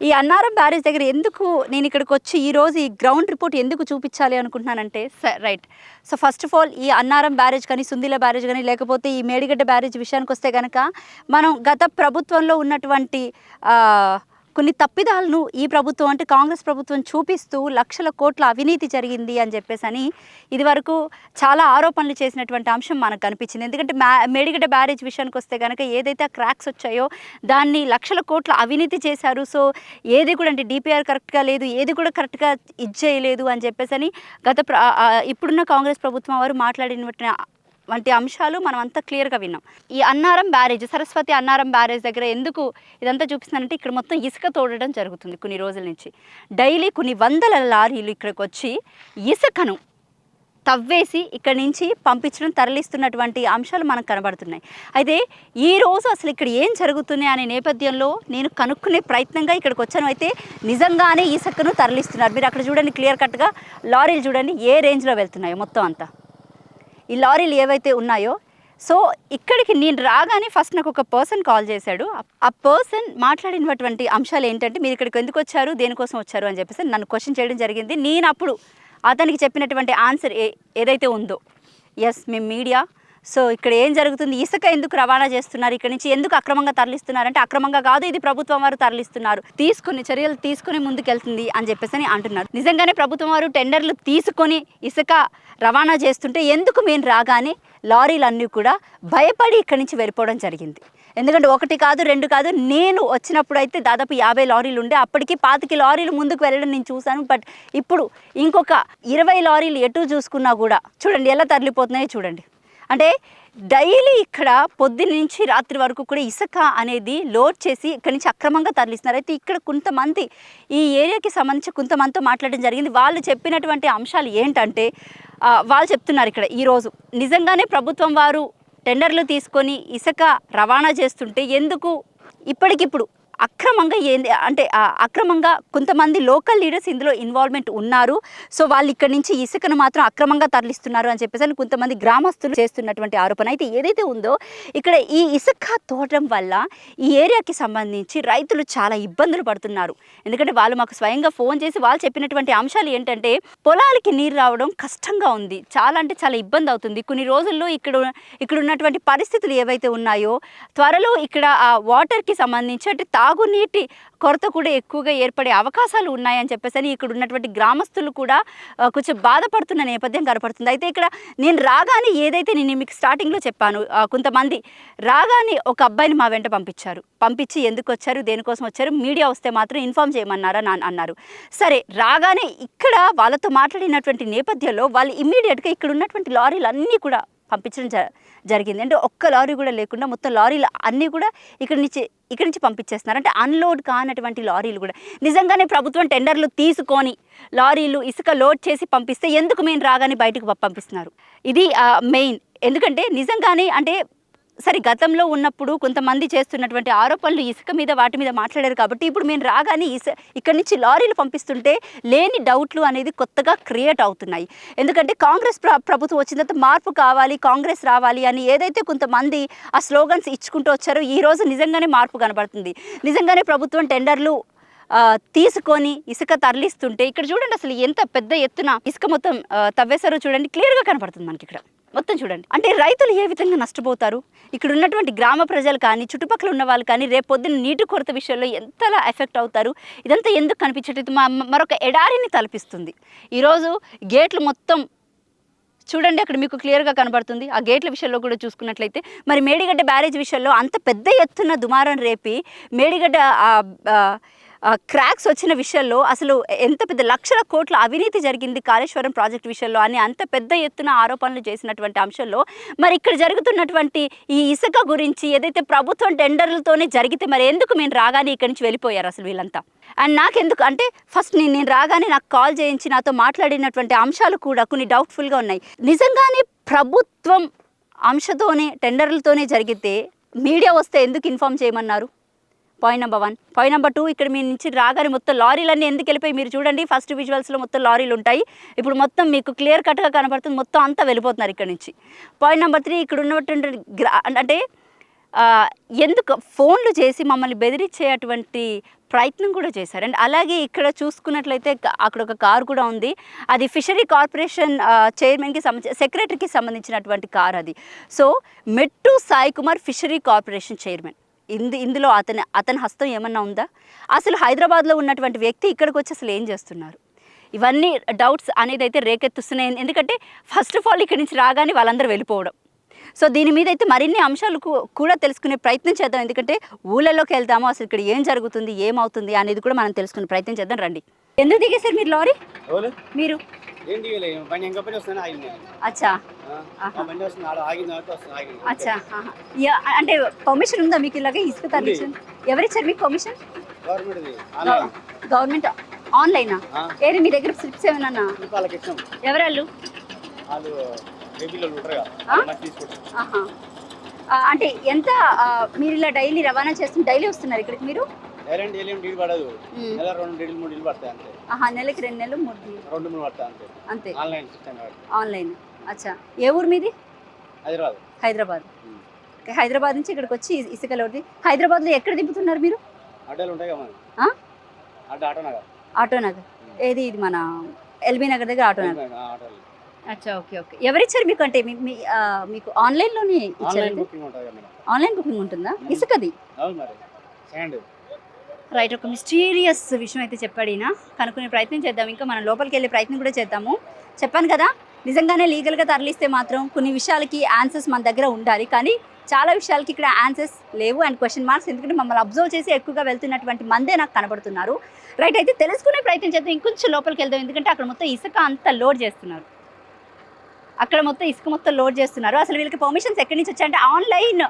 ఈ అన్నారం బ్యారేజ్ దగ్గర ఎందుకు నేను ఇక్కడికి వచ్చి ఈరోజు ఈ గ్రౌండ్ రిపోర్ట్ ఎందుకు చూపించాలి అనుకుంటున్నానంటే right so first of all ఈ అన్నారం బ్యారేజ్ కానీ సుందిల బ్యారేజ్ కానీ లేకపోతే ఈ మేడిగడ్డ బ్యారేజ్ విషయానికి వస్తే కనుక మనం గత ప్రభుత్వంలో ఉన్నటువంటి కొన్ని తప్పిదాలను ఈ ప్రభుత్వం అంటే కాంగ్రెస్ ప్రభుత్వం చూపిస్తూ లక్షల కోట్ల అవినీతి జరిగింది అని చెప్పేసి అని ఇదివరకు చాలా ఆరోపణలు చేసినటువంటి అంశం మనకు కనిపించింది. ఎందుకంటే మ్యా మేడిగడ్డ బ్యారేజ్ విషయానికి వస్తే కనుక ఏదైతే క్రాక్స్ వచ్చాయో దాన్ని లక్షల కోట్ల అవినీతి చేశారు. సో ఏది కూడా అంటే డిపిఆర్ కరెక్ట్గా లేదు ఏది కూడా కరెక్ట్గా ఇది చేయలేదు అని చెప్పేసి అని గత ప్ర- ఇప్పుడున్న కాంగ్రెస్ ప్రభుత్వం వారు మాట్లాడిన వంటి అంశాలు మనం అంతా క్లియర్గా విన్నాం. ఈ అన్నారం బ్యారేజ్ సరస్వతి అన్నారం బ్యారేజ్ దగ్గర ఎందుకు ఇదంతా చూపిస్తున్నానంటే ఇక్కడ మొత్తం ఇసుక తోడడం జరుగుతుంది కొన్ని రోజుల నుంచి. డైలీ కొన్ని వందల లారీలు ఇక్కడికి వచ్చి ఇసుకను తవ్వేసి ఇక్కడి నుంచి పంపించడం తరలిస్తున్నటువంటి అంశాలు మనకు కనబడుతున్నాయి. అయితే ఈ రోజు అసలు ఇక్కడ ఏం జరుగుతున్నాయి అనే నేపథ్యంలో నేను కనుక్కునే ప్రయత్నంగా ఇక్కడికి వచ్చాను. అయితే నిజంగానే ఇసుకను తరలిస్తున్నారు. మీరు అక్కడ చూడండి క్లియర్ కట్గా లారీలు చూడండి ఏ రేంజ్లో వెళ్తున్నాయో మొత్తం అంతా. ఈ లారీలు ఏవైతే ఉన్నాయో సో ఇక్కడికి నేను రాగానే ఫస్ట్ నాకు ఒక పర్సన్ కాల్ చేశాడు. ఆ- పర్సన్ మాట్లాడినటువంటి అంశాలు ఏంటంటే మీరు ఇక్కడికి ఎందుకు వచ్చారు? దేనికోసం వచ్చారు? అని చెప్పేసి నన్ను క్వశ్చన్ చేయడం జరిగింది. నేను అప్పుడు అతనికి చెప్పినటువంటి ఆన్సర్ ఏ ఏదైతే ఉందో ఎస్ మేము మీడియా సో ఇక్కడ ఏం జరుగుతుంది? ఇసుక ఎందుకు రవాణా చేస్తున్నారు? ఇక్కడ నుంచి ఎందుకు అక్రమంగా తరలిస్తున్నారు? అంటే అక్రమంగా కాదు ఇది ప్రభుత్వం వారు తరలిస్తున్నారు. తీసుకుని చర్యలు తీసుకుని ముందుకెళ్తుంది అని చెప్పేసి అని అంటున్నారు. నిజంగానే ప్రభుత్వం వారు టెండర్లు తీసుకొని ఇసుక రవాణా చేస్తుంటే ఎందుకు మేము రాగానే లారీలన్నీ కూడా భయపడి ఇక్కడి నుంచి వెళ్ళిపోవడం జరిగింది. ఎందుకంటే ఒకటి కాదు రెండు కాదు నేను వచ్చినప్పుడు అయితే దాదాపు యాభై లారీలు ఉండే అప్పటికి పాతికి లారీలు ముందుకు వెళ్ళడం నేను చూశాను. బట్ ఇప్పుడు ఇంకొక ఇరవై లారీలు ఎటు చూసుకున్నా కూడా చూడండి ఎలా తరలిపోతున్నాయో చూడండి. అంటే డైలీ ఇక్కడ పొద్దున్న నుంచి రాత్రి వరకు కూడా ఇసుక అనేది లోడ్ చేసి ఇక్కడి నుంచి అక్రమంగా తరలిస్తున్నారు. అయితే ఇక్కడ కొంతమంది ఈ ఏరియాకి సంబంధించి కొంతమందితో మాట్లాడడం జరిగింది. వాళ్ళు చెప్పినటువంటి అంశాలు ఏంటంటే వాళ్ళు చెప్తున్నారు ఇక్కడ ఈరోజు నిజంగానే ప్రభుత్వం వారు టెండర్లు తీసుకొని ఇసుక రవాణా చేస్తుంటే ఎందుకు ఇప్పటికిప్పుడు అక్రమంగా ఏంది అంటే అక్రమంగా కొంతమంది లోకల్ లీడర్స్ ఇందులో ఇన్వాల్వ్మెంట్ ఉన్నారు. సో వాళ్ళు ఇక్కడ నుంచి ఇసుకను మాత్రం అక్రమంగా తరలిస్తున్నారు అని చెప్పేసి అని కొంతమంది గ్రామస్తులు చేస్తున్నటువంటి ఆరోపణ అయితే ఏదైతే ఉందో ఇక్కడ ఈ ఇసుక తోటం వల్ల ఈ ఏరియాకి సంబంధించి రైతులు చాలా ఇబ్బందులు పడుతున్నారు. ఎందుకంటే వాళ్ళు మాకు స్వయంగా ఫోన్ చేసి వాళ్ళు చెప్పినటువంటి అంశాలు ఏంటంటే పొలాలకి నీరు రావడం కష్టంగా ఉంది. చాలా అంటే చాలా ఇబ్బంది అవుతుంది. కొన్ని రోజుల్లో ఇక్కడ ఇక్కడ ఉన్నటువంటి పరిస్థితులు ఏవైతే ఉన్నాయో త్వరలో ఇక్కడ ఆ వాటర్కి సంబంధించి అంటే తాగునీటి కొరత కూడా ఎక్కువగా ఏర్పడే అవకాశాలు ఉన్నాయని చెప్పేసి అని ఇక్కడ ఉన్నటువంటి గ్రామస్తులు కూడా కొంచెం బాధపడుతున్న నేపథ్యం కనపడుతుంది. అయితే ఇక్కడ నేను రాగానే ఏదైతే నేను మీకు స్టార్టింగ్లో చెప్పాను కొంతమంది రాగానే ఒక అబ్బాయిని మా వెంట పంపించారు. పంపించి ఎందుకు వచ్చారు దేనికోసం వచ్చారు మీడియా వస్తే మాత్రం ఇన్ఫామ్ చేయమన్నారా నా అన్నారు. సరే రాగానే ఇక్కడ వాళ్ళతో మాట్లాడినటువంటి నేపథ్యంలో వాళ్ళు ఇమ్మీడియట్గా ఇక్కడ ఉన్నటువంటి లారీలు అన్నీ కూడా పంపించడం జ జరిగింది. అంటే ఒక్క లారీ కూడా లేకుండా మొత్తం లారీలు అన్నీ కూడా ఇక్కడి నుంచి ఇక్కడి నుంచి పంపించేస్తున్నారు. అంటే అన్లోడ్ కానటువంటి లారీలు కూడా. నిజంగానే ప్రభుత్వం టెండర్లు తీసుకొని లారీలు ఇసుక లోడ్ చేసి పంపిస్తే ఎందుకు మేము రాగానే బయటకు పంపిస్తున్నారు? ఇది మెయిన్. ఎందుకంటే నిజంగానే అంటే సరే గతంలో ఉన్నప్పుడు కొంతమంది చేస్తున్నటువంటి ఆరోపణలు ఇసుక మీద వాటి మీద మాట్లాడారు కాబట్టి ఇప్పుడు మేము రాగానే ఇస ఇక్కడి నుంచి లారీలు పంపిస్తుంటే లేని డౌట్లు అనేది కొత్తగా క్రియేట్ అవుతున్నాయి. ఎందుకంటే కాంగ్రెస్ ప్ర ప్రభుత్వం వచ్చిన తర్వాత మార్పు కావాలి కాంగ్రెస్ రావాలి అని ఏదైతే కొంతమంది ఆ స్లోగన్స్ ఇచ్చుకుంటూ వచ్చారో ఈ రోజు నిజంగానే మార్పు కనబడుతుంది. నిజంగానే ప్రభుత్వం టెండర్లు తీసుకొని ఇసుక తరలిస్తుంటే ఇక్కడ చూడండి అసలు ఎంత పెద్ద ఎత్తున ఇసుక మొత్తం తవ్వేశారో చూడండి క్లియర్గా కనపడుతుంది మనకి ఇక్కడ. మొత్తం చూడండి. అంటే రైతులు ఏ విధంగా నష్టపోతారు? ఇక్కడ ఉన్నటువంటి గ్రామ ప్రజలు కానీ చుట్టుపక్కల ఉన్న వాళ్ళు కానీ రేపు పొద్దున్న నీటి కొరత విషయంలో ఎంతలా ఎఫెక్ట్ అవుతారు? ఇదంతా ఎందుకు కనిపించట్లేదు? మా మరొక ఎడారిని తలపిస్తుంది. ఈరోజు గేట్లు మొత్తం చూడండి అక్కడ మీకు క్లియర్గా కనబడుతుంది. ఆ గేట్ల విషయంలో కూడా చూసుకున్నట్లయితే మరి మేడిగడ్డ బ్యారేజ్ విషయంలో అంత పెద్ద ఎత్తున దుమారం రేపి మేడిగడ్డ క్రాక్స్ వచ్చిన విషయంలో అసలు ఎంత పెద్ద లక్షల కోట్ల అవినీతి జరిగింది కాళేశ్వరం ప్రాజెక్ట్ విషయంలో అని అంత పెద్ద ఎత్తున ఆరోపణలు చేసినటువంటి అంశంలో మరి ఇక్కడ జరుగుతున్నటువంటి ఈ ఇసుక గురించి ఏదైతే ప్రభుత్వం టెండర్లతోనే జరిగితే మరి ఎందుకు మేము రాగానే ఇక్కడి నుంచి వెళ్ళిపోయారు అసలు వీళ్ళంతా? అండ్ నాకెందుకు? అంటే ఫస్ట్ నేను నేను రాగానే నాకు కాల్ చేయించి నాతో మాట్లాడినటువంటి అంశాలు కూడా కొన్ని డౌట్ఫుల్గా ఉన్నాయి. నిజంగానే ప్రభుత్వం అంశతోనే టెండర్లతోనే జరిగితే మీడియా వస్తే ఎందుకు ఇన్ఫామ్ చేయమన్నారు? Point number one point number two ఇక్కడ మీ నుంచి రాగానే మొత్తం లారీలన్నీ ఎందుకు వెళ్ళిపోయి మీరు చూడండి. ఫస్ట్ విజువల్స్లో మొత్తం లారీలు ఉంటాయి. ఇప్పుడు మొత్తం మీకు క్లియర్ కట్గా కనబడుతుంది. మొత్తం అంతా వెళ్ళిపోతున్నారు ఇక్కడ నుంచి. పాయింట్ నెంబర్ త్రీ ఇక్కడ ఉన్నటువంటి గ్రా అంటే ఎందుకు ఫోన్లు చేసి మమ్మల్ని బెదిరించేటువంటి ప్రయత్నం కూడా చేశారు. అండ్ అలాగే ఇక్కడ చూసుకున్నట్లయితే అక్కడ ఒక కారు కూడా ఉంది. అది ఫిషరీ కార్పొరేషన్ చైర్మన్కి సంబంధించి సెక్రటరీకి సంబంధించినటువంటి కారు అది. So Mettu Sai Kumar fishery corporation chairman ఇందు ఇందులో అతని అతని హస్తం ఏమన్నా ఉందా? అసలు హైదరాబాద్లో ఉన్నటువంటి వ్యక్తి ఇక్కడికి వచ్చి అసలు ఏం చేస్తున్నారు? ఇవన్నీ డౌట్స్ అనేది అయితే రేకెత్తుస్తున్నాయి. ఎందుకంటే ఫస్ట్ ఆఫ్ ఆల్ ఇక్కడి నుంచి రాగానే వాళ్ళందరూ వెళ్ళిపోవడం. సో దీని మీద అయితే మరిన్ని అంశాలు కూడా తెలుసుకునే ప్రయత్నం చేద్దాం. ఎందుకంటే ఊళ్ళలోకి వెళ్తాము అసలు ఇక్కడ ఏం జరుగుతుంది ఏమవుతుంది అనేది కూడా మనం తెలుసుకునే ప్రయత్నం చేద్దాం. రండి. ఎందుకు దిగేశారు మీరు లారీ? మీరు? అచ్చా. బండి వస్తుంది ఆడ వస్తుంది అచ్చా. యా, అంటే పర్మిషన్ ఉందా మీకు ఇలాగ ఇసుక తరలించండి ఎవరిచ్చారు మీకు పర్మిషన్ గవర్నమెంట్ ఆన్లైన్. గవర్నమెంట్ ఆన్లైనా? ఏది మీ దగ్గర స్లిప్స్ ఇష్టం ఎవరాళ్ళు? అంటే ఎంత మీరు ఇలా డైలీ రవాణా చేస్తున్న డైలీ వస్తున్నారు ఇక్కడికి మీరు? నెలకి రెండు నెలలు మూడు అంతే. Online online. అచ్చా. ఏ ఊరు మీది? హైదరాబాద్. హైదరాబాద్. హైదరాబాద్ నుంచి ఇక్కడికి వచ్చి ఇ- ఇసుక లోడ్ హైదరాబాద్లో ఎక్కడ దింపుతున్నారు మీరు? ఆటో నగర్. ఏది ఇది మన ఎల్బీ నగర్ దగ్గర ఆటో నగర్? అచ్చా ఓకే ఓకే. ఎవరిచ్చారు మీకు అంటే మీకు ఆన్లైన్లోనే ఆన్లైన్ ఇచ్చారు బుకింగ్ ఉంటుంది కదా మేడం. ఆన్లైన్ బుకింగ్ ఉంటుందా. ఇసుకది? రైట్ ఒక మిస్టీరియస్ విషయం అయితే చెప్పాడు ఈయన. కనుక్కునే ప్రయత్నం చేద్దాం. ఇంకా మనం లోపలికి వెళ్ళే ప్రయత్నం కూడా చేద్దాము. చెప్పాను కదా నిజంగానే లీగల్గా తరలిస్తే మాత్రం కొన్ని విషయాలకి ఆన్సర్స్ మన దగ్గర ఉండాలి. కానీ చాలా విషయాలకి ఇక్కడ ఆన్సర్స్ లేవు అండ్ క్వశ్చన్ మార్క్స్ ఎందుకంటే మమ్మల్ని అబ్జర్వ్ చేసి ఎక్కువగా వెళ్తున్నటువంటి మందే నాకు కనబడుతున్నారు. రైట్ అయితే తెలుసుకునే ప్రయత్నం చేద్దాం. ఇంకొంచెం లోపలికి వెళ్దాం. ఎందుకంటే అక్కడ మొత్తం ఇసుక అంతా లోడ్ చేస్తున్నారు. అక్కడ మొత్తం ఇసుక మొత్తం లోడ్ చేస్తున్నారు. అసలు వీళ్ళకి పర్మిషన్స్ ఎక్కడి నుంచి వచ్చాయంటే ఆన్లైన్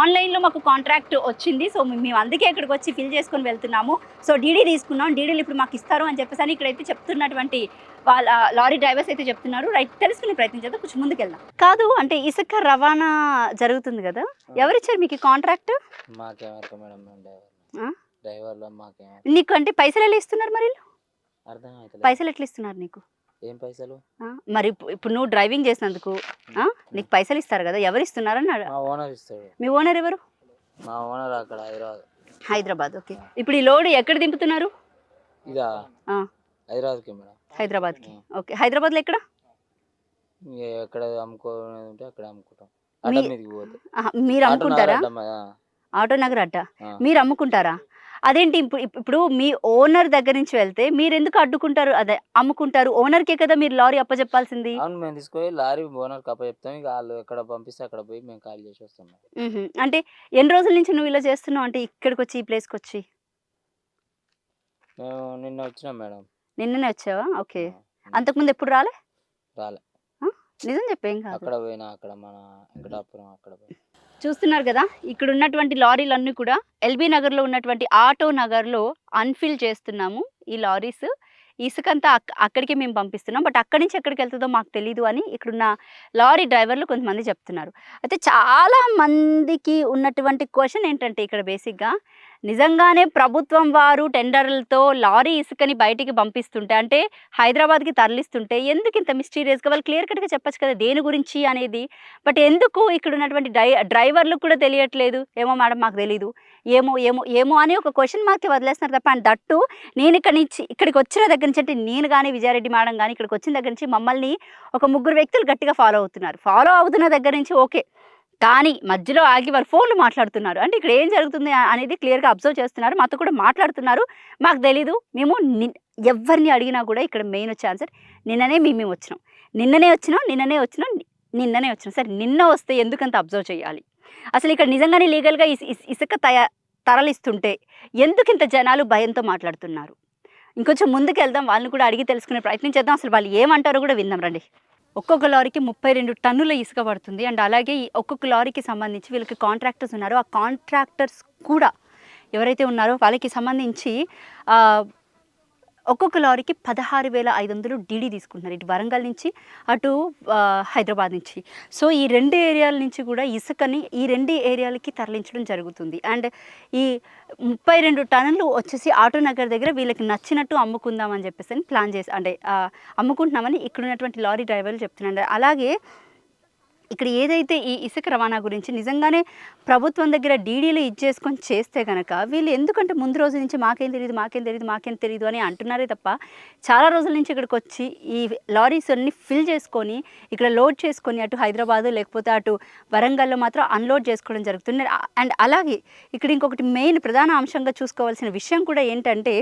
ఆన్లైన్లో మాకు కాంట్రాక్ట్ వచ్చింది. సో మేము అందుకే ఇక్కడికి వచ్చి ఫిల్ చేసుకొని వెళ్తున్నాము. సో డీడీ తీసుకున్నాం. డీడీలు ఇప్పుడు మాకు ఇస్తారు అని చెప్పేసి అని ఇక్కడైతే చెప్తున్నటువంటి వాళ్ళ లారీ డ్రైవర్స్ అయితే చెప్తున్నారు. రైట్ తెలుసుకునే ప్రయత్నం చేద్దాం. కొంచెం ముందుకు వెళ్దాం కాదు అంటే ఇసుక రవాణా జరుగుతుంది కదా? ఎవరిచ్చారు మీకు కాంట్రాక్ట్? మేడం? డ్రైవర్లో. నీకు అంటే పైసలు ఎలా ఇస్తున్నారు మరి పైసలు ఎట్లా ఇస్తున్నారు నీకు? ఏం పైసలు? మరి ఇప్పు- ఇప్పుడు నువ్వు డ్రైవింగ్ చేసినందుకు? నీకు పైసలు ఇస్తారు కదా ఎవరు ఇస్తున్నారని ఓనర్ ఇస్తాడు. మీ ఓనర్ ఎవరు? మా ఓనర్ అక్కడ హైదరాబాద్. హైదరాబాద్ ఓకే. ఇప్పుడు ఈ లోడ్ ఎక్కడ దింపుతున్నారు? ఇదా. హైదరాబాద్కి మేడం. హైదరాబాద్కి ఓకే. హైదరాబాద్లో ఎక్కడ? ఎక్కడ అమ్ముకోనేది ఉంటే అక్కడ అమ్ముకుంటాం. మీరు అమ్ముకుంటారా? ఆటో నగర్ అడ్డ. మీరు అమ్ముకుంటారా? అదేంటి ఇప్పుడు ఇప్పుడు మీ ఓనర్ దగ్గర నుంచి వెళ్తే మీరు ఎందుకు అడ్డుకుంటారు? అదే అమ్ముకుంటారు. ఓనర్కే కదా మీరు లారీ అప్పచెప్పాల్సింది అవును మేము తీసుకొని లారీ ఓనర్ కప్ప చెప్తాం ఇక వాళ్ళు ఎక్కడ పంపిస్తే అక్కడ పోయి మేము కాల్ చేసి వస్తాం. అంటే ఎన్ని రోజుల నుంచి నువ్వు ఇలా చేస్తున్నావు? అంటే ఇక్కడికి వచ్చి ఈ ప్లేస్కి వచ్చి మేము నిన్న వచ్చినాం మేడం. నిన్ననే వచ్చావా? ఓకే. అంతకుముందు ఎప్పుడు రాలే? రాలే. నిజం చెప్పేం కాదు. అక్కడ పోయినా అక్కడ మన వెంకటాపురం అక్కడ పోయి చూస్తున్నారు కదా ఇక్కడ ఉన్నటువంటి లారీలన్నీ కూడా ఎల్బీ నగర్లో ఉన్నటువంటి ఆటో నగర్లో అన్ఫిల్ చేస్తున్నాము ఈ లారీస్. ఇసుకంతా అక్కడికి మేము పంపిస్తున్నాం. బట్ అక్కడి నుంచి ఎక్కడికి వెళ్తుందో మాకు తెలీదు అని ఇక్కడున్న లారీ డ్రైవర్లు కొంతమంది చెప్తున్నారు. అయితే చాలా మందికి ఉన్నటువంటి క్వశ్చన్ ఏంటంటే ఇక్కడ బేసిక్గా నిజంగానే ప్రభుత్వం వారు టెండర్లతో లారీ ఇసుకని బయటికి పంపిస్తుంటే అంటే హైదరాబాద్కి తరలిస్తుంటే ఎందుకు ఇంత మిస్టీరియస్గా? వాళ్ళు క్లియర్ కట్గా చెప్పచ్చు కదా దేని గురించి అనేది. బట్ ఎందుకు ఇక్కడ ఉన్నటువంటి డ్రై డ్రైవర్లకు కూడా తెలియట్లేదు? ఏమో మేడం మాకు తెలీదు. ఏమో ఏమో ఏమో అని ఒక క్వశ్చన్ మార్క్ వదిలేస్తున్నారు తప్ప అండ్ దట్టు నేను ఇక్కడ నుంచి ఇక్కడికి వచ్చిన దగ్గర నుంచి అంటే నేను కానీ విజయారెడ్డి మేడం కానీ ఇక్కడికి వచ్చిన దగ్గర నుంచి మమ్మల్ని ఒక ముగ్గురు వ్యక్తులు గట్టిగా ఫాలో అవుతున్నారు. ఫాలో అవుతున్న దగ్గర నుంచి ఓకే. కానీ మధ్యలో ఆగి వాళ్ళు ఫోన్లు మాట్లాడుతున్నారు. అంటే ఇక్కడ ఏం జరుగుతుంది అనేది క్లియర్గా అబ్జర్వ్ చేస్తున్నారు. మాతో కూడా మాట్లాడుతున్నారు. మాకు తెలీదు. మేము ని- ఎవరిని అడిగినా కూడా ఇక్కడ మెయిన్ వచ్చే ఆన్సర్ నిన్ననే మేము మేము వచ్చినాం. నిన్ననే వచ్చినాం నిన్ననే వచ్చినాం నిన్ననే వచ్చినాం. సరే నిన్న వస్తే ఎందుకంత అబ్జర్వ్ చేయాలి? అసలు ఇక్కడ నిజంగానే లీగల్గా ఇస్ ఇసుక తయా తరలిస్తుంటే ఎందుకు ఇంత జనాలు భయంతో మాట్లాడుతున్నారు? ఇంకొంచెం ముందుకు వెళ్దాం వాళ్ళని కూడా అడిగి తెలుసుకునే ప్రయత్నం చేద్దాం. అసలు వాళ్ళు ఏమంటారో కూడా విందాం రండి. ఒక్కొక్క లారీకి ముప్పై రెండు టన్నుల ఇసుక పడుతుంది. అండ్ అలాగే ఈ ఒక్కొక్క లారీకి సంబంధించి వీళ్ళకి కాంట్రాక్టర్స్ ఉన్నారు. ఆ కాంట్రాక్టర్స్ కూడా ఎవరైతే ఉన్నారో వాళ్ళకి సంబంధించి ఒక్కొక్క లారీకి పదహారు వేల ఐదు వందలు డీడీ తీసుకుంటున్నారు. ఇటు వరంగల్ నుంచి అటు హైదరాబాద్ నుంచి. సో ఈ రెండు ఏరియాల నుంచి కూడా ఇసుకని ఈ రెండు ఏరియాలకి తరలించడం జరుగుతుంది. అండ్ ఈ ముప్పై రెండు టన్నులు వచ్చేసి ఆటో నగర్ దగ్గర వీళ్ళకి నచ్చినట్టు అమ్ముకుందామని చెప్పేసి అని ప్లాన్ చేసి అంటే అమ్ముకుంటున్నామని ఇక్కడ ఉన్నటువంటి లారీ డ్రైవర్లు చెప్తున్నారు. అలాగే ఇక్కడ ఏదైతే ఈ ఇసుక రవాణా గురించి నిజంగానే ప్రభుత్వం దగ్గర డీడీలు ఇచ్చేసుకొని చేస్తే కనుక వీళ్ళు ఎందుకంటే ముందు రోజు నుంచి మాకేం తెలియదు మాకేం తెలియదు మాకేం తెలియదు అని అంటున్నారే తప్ప చాలా రోజుల నుంచి ఇక్కడికి వచ్చి ఈ లారీస్ అన్ని ఫిల్ చేసుకొని ఇక్కడ లోడ్ చేసుకొని అటు హైదరాబాద్ లేకపోతే అటు వరంగల్లో మాత్రం అన్లోడ్ చేసుకోవడం జరుగుతుంది. అండ్ అలాగే ఇక్కడ ఇంకొకటి మెయిన్ ప్రధాన అంశంగా చూసుకోవాల్సిన విషయం కూడా ఏంటంటే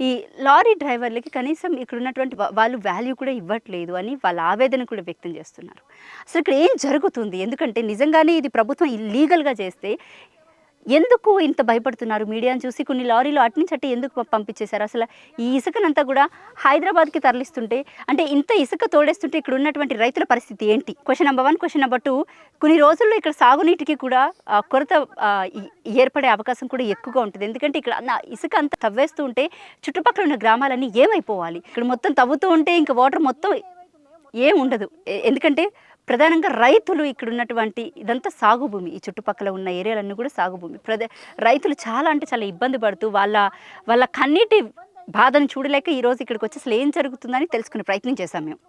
ఈ లారీ డ్రైవర్లకి కనీసం ఇక్కడ ఉన్నటువంటి వాళ్ళు వాల్యూ కూడా ఇవ్వట్లేదు అని వాళ్ళ ఆవేదన కూడా వ్యక్తం చేస్తున్నారు. అసలు ఇక్కడ ఏం జరుగుతుంది? ఎందుకంటే నిజంగానే ఇది ప్రభుత్వం ఇల్లీగల్గా చేస్తే ఎందుకు ఇంత భయపడుతున్నారు? మీడియాను చూసి కొన్ని లారీలు అటు నుంచి ఎందుకు పంపించేశారు? అసలు ఈ ఇసుకనంతా కూడా హైదరాబాద్కి తరలిస్తుంటే అంటే ఇంత ఇసుక తోడేస్తుంటే ఇక్కడ ఉన్నటువంటి రైతుల పరిస్థితి ఏంటి? Question number one question number two కొన్ని రోజుల్లో ఇక్కడ సాగునీటికి కూడా కొరత ఏర్పడే అవకాశం కూడా ఎక్కువగా ఉంటుంది. ఎందుకంటే ఇక్కడ అన్న ఇసుక అంతా తవ్వేస్తూ ఉంటే చుట్టుపక్కల ఉన్న గ్రామాలన్నీ ఏమైపోవాలి? ఇక్కడ మొత్తం తవ్వుతూ ఉంటే ఇంకా వాటర్ మొత్తం ఏం ఉండదు. ఎందుకంటే ప్రధానంగా రైతులు ఇక్కడ ఉన్నటువంటి ఇదంతా సాగు భూమి ఈ చుట్టుపక్కల ఉన్న ఏరియాలన్నీ కూడా సాగు భూమి ప్రద రైతులు చాలా అంటే చాలా ఇబ్బంది పడుతూ వాళ్ళ వాళ్ళ కన్నీటి బాధను చూడలేక ఈరోజు ఇక్కడికి వచ్చి అసలు ఏం జరుగుతుందని తెలుసుకునే ప్రయత్నం చేశాం మేము.